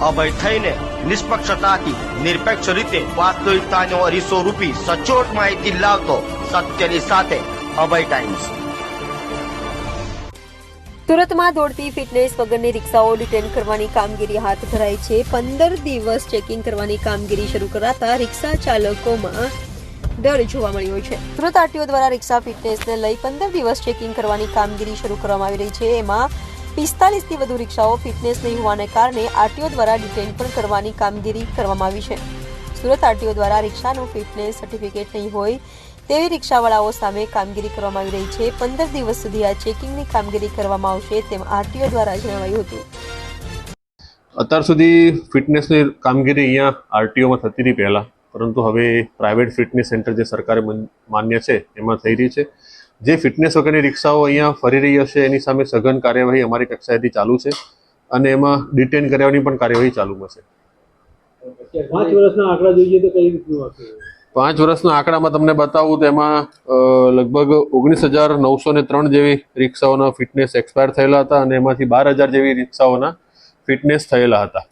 અભય થઈને નિષ્પક્ષતાથી, નિરપેક્ષ રીતે વાસ્તવિકતાનો અરીસો રૂપી સચોટ માહિતી લાવતો સત્યની સાથે અભય ટાઈમ્સ. સુરતમાં દોડતી ફિટનેસ વગરની રિક્ષાઓ ડિટેન કરવાની કામગીરી હાથ ધરાઈ છે. પંદર દિવસ ચેકિંગ કરવાની કામગીરી શરૂ કરાતા રિક્ષા ચાલકોમાં ડર જોવા મળ્યો છે. સુરત આરટીઓ દ્વારા રિક્ષા ફિટનેસને લઈ પંદર દિવસ ચેકિંગ કરવાની કામગીરી શરૂ કરવામાં આવી રહી છે. એમાં પિસ્તાલીસથી વધુ રિક્ષાઓ ફિટનેસ નહીં હોવાને કારણે આરટીઓ દ્વારા ડિટેન પણ કરવાની કામગીરી કરવામાં આવી છે. સુરત આરટીઓ દ્વારા રિક્ષાનું ફિટનેસ સર્ટિફિકેટ નહીં હોય તેવી રિક્ષાવાળાઓ સામે કામગીરી કરવામાં આવી રહી છે. પંદર દિવસ સુધી આ ચેકિંગની કામગીરી કરવામાં આવશે તેમ આરટીઓ દ્વારા જણાવાયું હતું. અત્યાર સુધી ફિટનેસની કામગીરી અહીંયા આરટીઓમાં થતી હતી પહેલાં, પરંતુ હવે પ્રાઇવેટ ફિટનેસ સેન્ટર જે સરકારે માન્ય છે, એમાં થઈ રહી છે. જે ફિટનેસ વગરની રિક્ષાઓ અહીંયા ફરી રહી હશે એની સામે સઘન કાર્યવાહી અમારી કક્ષાએથી ચાલુ છે અને એમાં ડિટેન કર્યાની પણ કાર્યવાહી ચાલુમાં છે પાંચ વર્ષના આંકડા જોઈએ તો કઈ રીતનું હશે? પાંચ વર્ષના આંકડામાં તમને બતાવું તો એમાં લગભગ ઓગણીસ હજાર નવસો ને ત્રણ જેવી રિક્ષાઓના ફિટનેસ એક્સપાયર થયેલા હતા અને એમાંથી બાર હજાર જેવી રિક્ષાઓના ફિટનેસ થયેલા હતા.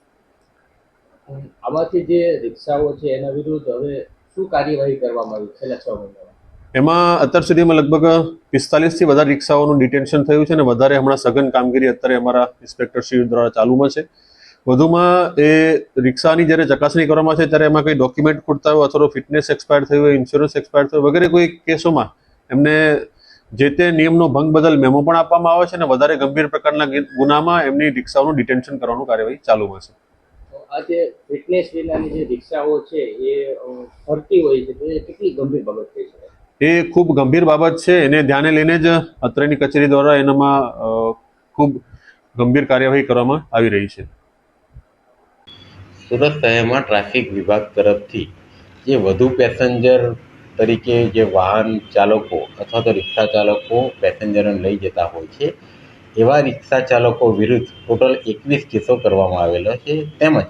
આમાંથી જે રિક્ષાઓ છે એના વિરુદ્ધ હવે શું કાર્યવાહી કરવામાં આવી છેલ્લા છ મહિનામાં? એમાં અત્યાર સુધીમાં લગભગ પિસ્તાલીસથી વધારે રિક્ષાઓનું ડિટેન્શન થયું છે અને વધારે હમણાં સઘન કામગીરી અત્યારે અમારા ઇન્સ્પેક્ટરશ્રી દ્વારા ચાલુમાં છે. વધુમાં એ રિક્ષાની જ્યારે ચકાસણી કરવામાં છે ત્યારે એમાં કંઈ ડોક્યુમેન્ટ ખૂટતા હોય અથવા ફિટનેસ એક્સપાયર થયું હોય ઇન્સ્યોરન્સ એક્સપાયર થયું વગેરે કોઈ કેસોમાં એમને જે તે નિયમનો ભંગ બદલ મેમો પણ આપવામાં આવે છે અને વધારે ગંભીર પ્રકારના ગુનામાં એમની રિક્ષાઓનું ડિટેન્શન કરવાનું કાર્યવાહી ચાલુમાં છે. ફિટનેસ વિનાની જે રિક્ષાઓ છે એ ફરતી હોય છે કેટલી ગંભીર બાબત થઈ શકે? એ ખૂબ ગંભીર બાબત છે. એને ધ્યાને લઈને જ અત્રેની કચેરી દ્વારા એનામાં ખૂબ ગંભીર કાર્યવાહી કરવામાં આવી રહી છે. સુરત શહેરમાં ટ્રાફિક વિભાગ તરફથી જે વધુ પેસેન્જર તરીકે જે વાહન ચાલકો અથવા તો રિક્ષા ચાલકો પેસેન્જરોને લઈ જતા હોય છે, એવા રિક્ષા ચાલકો વિરુદ્ધ ટોટલ એકવીસ કેસો કરવામાં આવેલો છે. તેમજ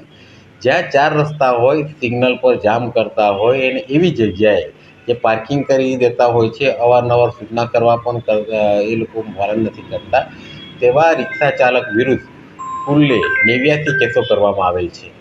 જ્યાં ચાર રસ્તા હોય, સિગ્નલ પર જામ કરતા હોય અને એવી જગ્યાએ જે પાર્કિંગ કરી દેતા હોય છે, અવારનવાર સૂચના કરવા પણ એ લોકો પાલન નથી કરતા. તેવા રિક્ષા ચાલક વિરુદ્ધ કુલ્લે નેવ્યાસી કેસો કરવામાં આવેલ છે.